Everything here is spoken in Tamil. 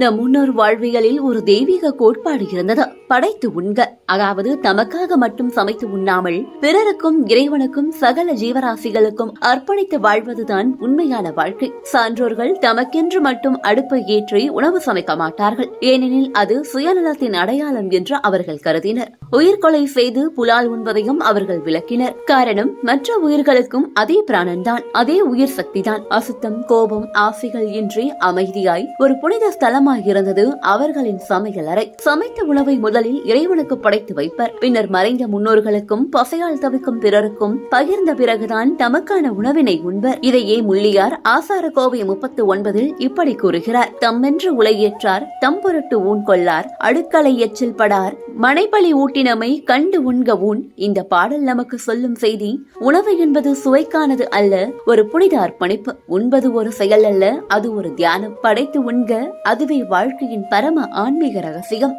நம் முன்னோர் வாழ்வியலில் ஒரு தெய்வீக கோட்பாடு இருந்தது. படைத்து உண்க. அதாவது தமக்காக மட்டும் சமைத்து உண்ணாமல் பிறருக்கும் இறைவனுக்கும் சகல ஜீவராசிகளுக்கும் அர்ப்பணித்து வாழ்வதுதான் உண்மையான வாழ்க்கை. சான்றோர்கள் தமக்கென்று மட்டும் அடுப்பை ஏற்றி உணவு சமைக்க மாட்டார்கள். ஏனெனில் அது சுயநலத்தின் அடையாளம் என்று அவர்கள் கருதினர். உயிர்கொலை செய்து புலால் உண்பதையும் அவர்கள் விளக்கினர். காரணம் மற்ற உயிர்களுக்கும் அதே பிராணன்தான் அதே உயிர் சக்திதான். அசுத்தம் கோபம் ஆசைகள் இன்றி அமைதியாய் ஒரு புனித இருந்தது அவர்களின் சமையல் அறை. சமைத்த உணவை முதலில் இறைவனுக்கு படைத்து வைப்பர். பின்னர் மறைந்த முன்னோர்களுக்கும் பசையால் தவிக்கும் பிறருக்கும் பகிர்ந்த பிறகுதான் தமக்கான உணவினை உண்பர். இதையே முள்ளியார் ஆசார கோவை முப்பத்து ஒன்பதில் இப்படி கூறுகிறார். தம்மென்று உலையேற்றார் தம் பொருட்டு ஊன் கொள்ளார் அடுக்களை எச்சில் படார் மனைப்பழி ஊட்டினமை கண்டு உண்க இந்த பாடல் நமக்கு சொல்லும் செய்தி உணவு என்பது சுவைக்கானது அல்ல ஒரு புனித அர்ப்பணிப்பு. உண்பது ஒரு செயல் அல்ல அது ஒரு தியானம். படைத்து உண்க அதுவே வாழ்க்கையின் பரம ஆன்மீக ரகசியம்.